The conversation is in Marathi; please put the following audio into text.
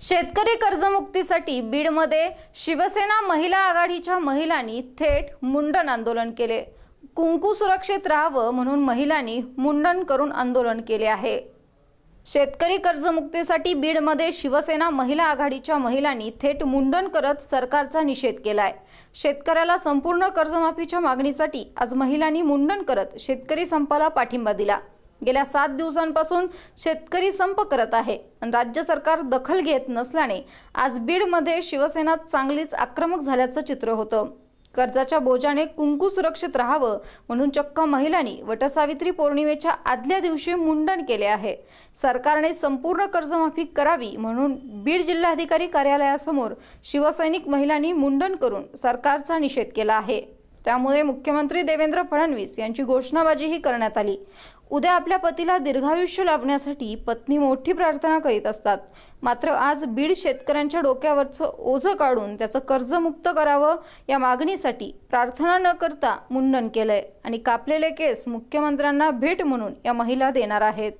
शेतकरी कर्जमुक्तीसाठी बीडमध्ये शिवसेना महिला आघाडीच्या महिलांनी थेट मुंडन आंदोलन केले. कुंकू सुरक्षित राहावं म्हणून महिलांनी मुंडन करून आंदोलन केले आहे. शेतकरी कर्जमुक्तीसाठी बीडमध्ये शिवसेना महिला आघाडीच्या महिलांनी थेट मुंडन करत सरकारचा निषेध केलाय. शेतकऱ्याला संपूर्ण कर्जमाफीच्या मागणीसाठी आज महिलांनी मुंडन करत शेतकरी संपाला पाठिंबा दिला. गेल्या सात दिवसांपासून शेतकरी संप करत आहे राज्य सरकार दखल घेत नसल्याने आज बीडमध्ये शिवसेना चांगलीच आक्रमक झाल्याचं चित्र होतं. कर्जाच्या बोजाने कुंकू सुरक्षित राहावं म्हणून चक्क महिलांनी वटसावित्री पौर्णिमेच्या आदल्या दिवशी मुंडन केले आहे. सरकारने संपूर्ण कर्जमाफी करावी म्हणून बीड जिल्हाधिकारी कार्यालयासमोर शिवसैनिक महिलांनी मुंडन करून सरकारचा निषेध केला आहे. त्यामुळे मुख्यमंत्री देवेंद्र फडणवीस यांची घोषणाबाजीही करण्यात आली. उद्या आपल्या पतीला दीर्घायुष्य लाभण्यासाठी पत्नी मोठी प्रार्थना करीत असतात. मात्र आज बीड शेतकऱ्यांच्या डोक्यावरचं ओझं काढून त्याचं कर्जमुक्त करावं या मागणीसाठी प्रार्थना न करता मुंडन केलंय आणि कापलेले केस मुख्यमंत्र्यांना भेट म्हणून या महिला देणार आहेत.